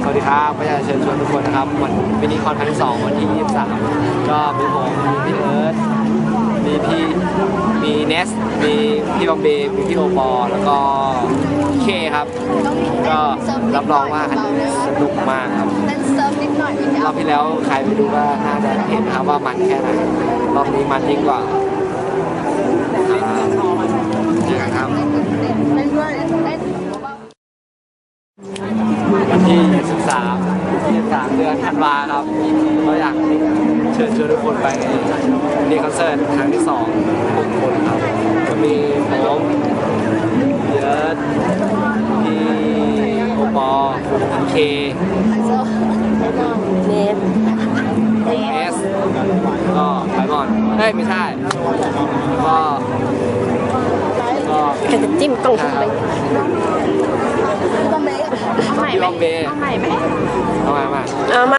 สวัสดีครับก็อยากจะเชิญชวนทุกคนนะครับวันมินิคอนครั้งที่สองวันที่ 23 ก็มีผมมีพี่เอิร์ธมีพี่มีเนสมีพี่บอมเบย์มีพี่โอปอล์แล้วก็พี่เคครับ ก็รับรองว่าอันนี้สนุกมากครับเต้นเซิร์ฟนิดหน่อยพี่รอบที่แล้วใครไปดูก็น่าจะเห็นนะครับว่ามันแค่ไหนรอบนี้มันยิ่งกว่า วันที่ 23 23 เดือนธันวาครับเราอยากเชิญชวนทุกคนไปนี่คอนเสิร์ตครั้งที่2 6คนครับจะมีผมเยอะพี่โอปอล์พี่เคโซ่เนฟเนเอฟสก็ไบมอนเฮ้ยไม่ใช่แล้วก็ก็แค่จะจิ้มกล่องใช่ทำคไม ลองเบย์เอามา เอามา